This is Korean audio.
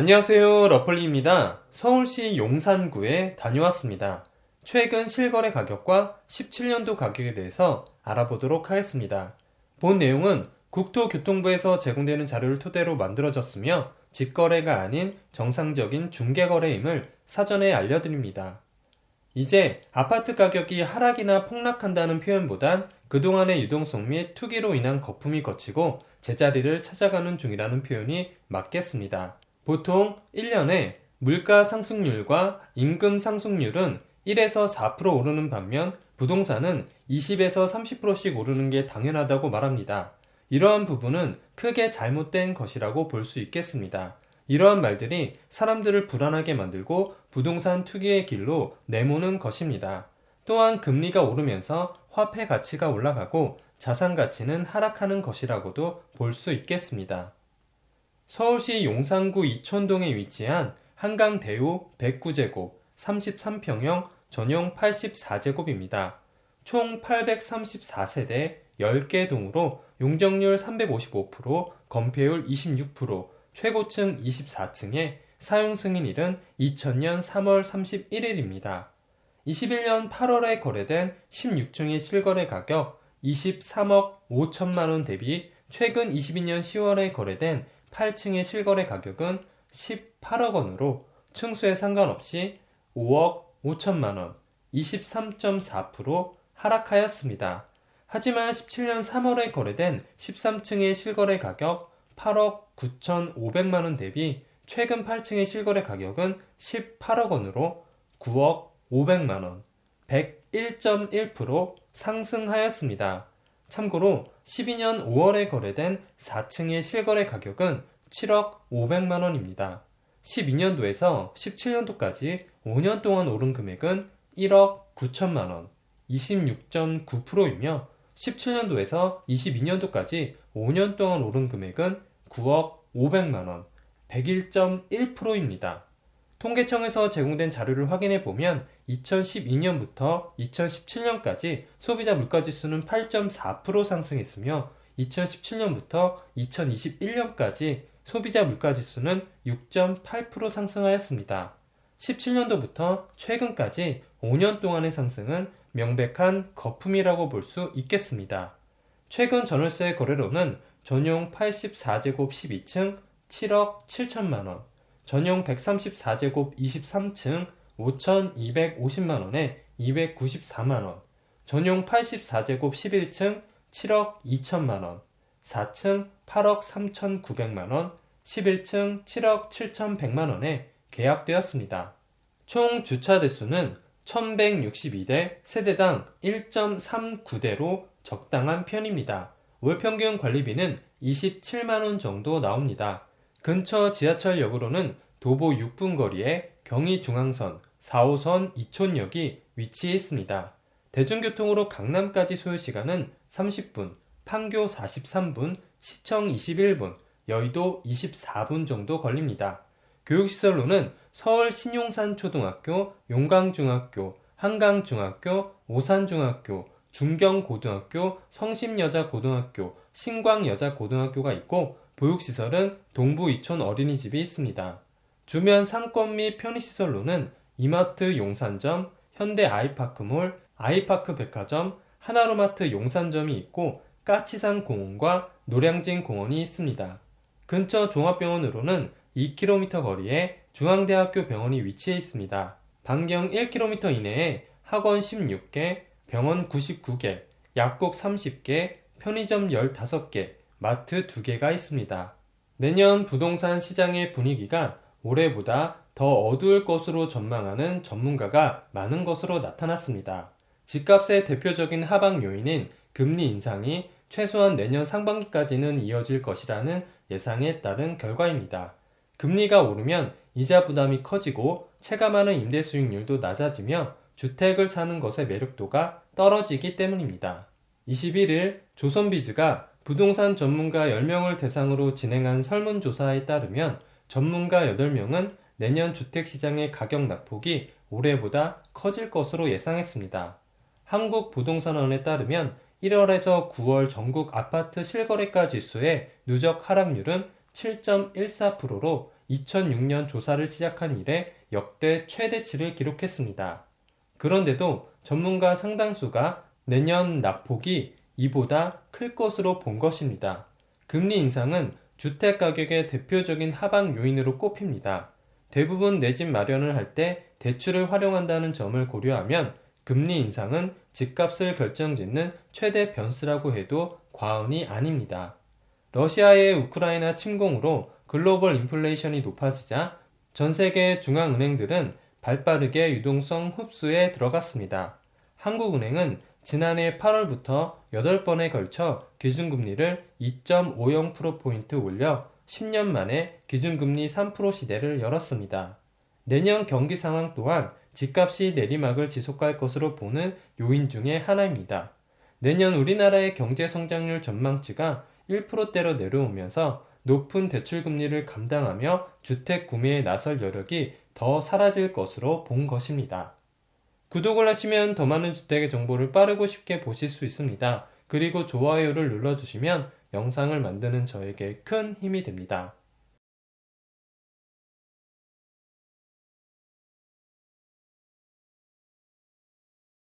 안녕하세요. 러플리입니다. 서울시 용산구에 다녀왔습니다. 최근 실거래 가격과 17년도 가격에 대해서 알아보도록 하겠습니다. 본 내용은 국토교통부에서 제공되는 자료를 토대로 만들어졌으며 직거래가 아닌 정상적인 중개거래임을 사전에 알려드립니다. 이제 아파트 가격이 하락이나 폭락한다는 표현보단 그동안의 유동성 및 투기로 인한 거품이 거치고 제자리를 찾아가는 중이라는 표현이 맞겠습니다. 보통 1년에 물가 상승률과 임금 상승률은 1에서 4% 오르는 반면 부동산은 20에서 30%씩 오르는 게 당연하다고 말합니다. 이러한 부분은 크게 잘못된 것이라고 볼 수 있겠습니다. 이러한 말들이 사람들을 불안하게 만들고 부동산 투기의 길로 내모는 것입니다. 또한 금리가 오르면서 화폐 가치가 올라가고 자산 가치는 하락하는 것이라고도 볼 수 있겠습니다. 서울시 용산구 이촌동에 위치한 한강 대우 109제곱 33평형 전용 84제곱입니다. 총 834세대 10개 동으로 용적률 355%, 건폐율 26%, 최고층 24층에 사용 승인일은 2000년 3월 31일입니다. 21년 8월에 거래된 16층의 실거래 가격 23억 5천만 원 대비 최근 22년 10월에 거래된 8층의 실거래 가격은 18억 원으로 층수에 상관없이 5억 5천만 원, 23.4% 하락하였습니다. 하지만 17년 3월에 거래된 13층의 실거래 가격 8억 9천5백만 원 대비 최근 8층의 실거래 가격은 18억 원으로 9억 5백만 원, 101.1% 상승하였습니다. 참고로 12년 5월에 거래된 4층의 실거래 가격은 7억 5백만 원입니다. 12년도에서 17년도까지 5년 동안 오른 금액은 1억 9천만 원, 26.9%이며 17년도에서 22년도까지 5년 동안 오른 금액은 9억 5백만 원, 101.1%입니다. 통계청에서 제공된 자료를 확인해 보면 2012년부터 2017년까지 소비자 물가지수는 8.4% 상승했으며 2017년부터 2021년까지 소비자 물가지수는 6.8% 상승하였습니다. 17년도부터 최근까지 5년 동안의 상승은 명백한 거품이라고 볼 수 있겠습니다. 최근 전월세 거래로는 전용 84제곱 12층 7억 7천만 원, 전용 134제곱 23층 5,250만 원에 294만 원, 전용 84제곱 11층 7억 2천만 원, 4층 8억 3,900만 원, 11층 7억 7,100만 원에 계약되었습니다. 총 주차 대수는 1162대 세대당 1.39대로 적당한 편입니다. 월 평균 관리비는 27만원 정도 나옵니다. 근처 지하철역으로는 도보 6분 거리에 경의중앙선 4호선 이촌역이 위치해 있습니다. 대중교통으로 강남까지 소요시간은 30분, 판교 43분, 시청 21분, 여의도 24분 정도 걸립니다. 교육시설로는 서울 신용산 초등학교, 용강중학교, 한강중학교, 오산중학교, 중경고등학교, 성심여자고등학교, 신광여자고등학교가 있고 보육시설은 동부 이촌 어린이집이 있습니다. 주변 상권 및 편의시설로는 이마트 용산점, 현대 아이파크몰, 아이파크 백화점, 하나로마트 용산점이 있고 까치산 공원과 노량진 공원이 있습니다. 근처 종합병원으로는 2km 거리에 중앙대학교 병원이 위치해 있습니다. 반경 1km 이내에 학원 16개, 병원 99개, 약국 30개, 편의점 15개, 마트 2개가 있습니다. 내년 부동산 시장의 분위기가 올해보다 더 어두울 것으로 전망하는 전문가가 많은 것으로 나타났습니다. 집값의 대표적인 하방 요인인 금리 인상이 최소한 내년 상반기까지는 이어질 것이라는 예상에 따른 결과입니다. 금리가 오르면 이자 부담이 커지고 체감하는 임대 수익률도 낮아지며 주택을 사는 것의 매력도가 떨어지기 때문입니다. 21일 조선비즈가 부동산 전문가 10명을 대상으로 진행한 설문조사에 따르면 전문가 8명은 내년 주택시장의 가격 낙폭이 올해보다 커질 것으로 예상했습니다. 한국부동산원에 따르면 1월에서 9월 전국 아파트 실거래가 지수의 누적 하락률은 7.14%로 2006년 조사를 시작한 이래 역대 최대치를 기록했습니다. 그런데도 전문가 상당수가 내년 낙폭이 이보다 클 것으로 본 것입니다. 금리 인상은 주택 가격의 대표적인 하방 요인으로 꼽힙니다. 대부분 내 집 마련을 할 때 대출을 활용한다는 점을 고려하면 금리 인상은 집값을 결정짓는 최대 변수라고 해도 과언이 아닙니다. 러시아의 우크라이나 침공으로 글로벌 인플레이션이 높아지자 전 세계 중앙은행들은 발빠르게 유동성 흡수에 들어갔습니다. 한국은행은 지난해 8월부터 8번에 걸쳐 기준금리를 2.50%포인트 올려 10년 만에 기준금리 3% 시대를 열었습니다. 내년 경기 상황 또한 집값이 내리막을 지속할 것으로 보는 요인 중의 하나입니다. 내년 우리나라의 경제 성장률 전망치가 1%대로 내려오면서 높은 대출 금리를 감당하며 주택 구매에 나설 여력이 더 사라질 것으로 본 것입니다. 구독을 하시면 더 많은 주택의 정보를 빠르고 쉽게 보실 수 있습니다. 그리고 좋아요를 눌러주시면 영상을 만드는 저에게 큰 힘이 됩니다.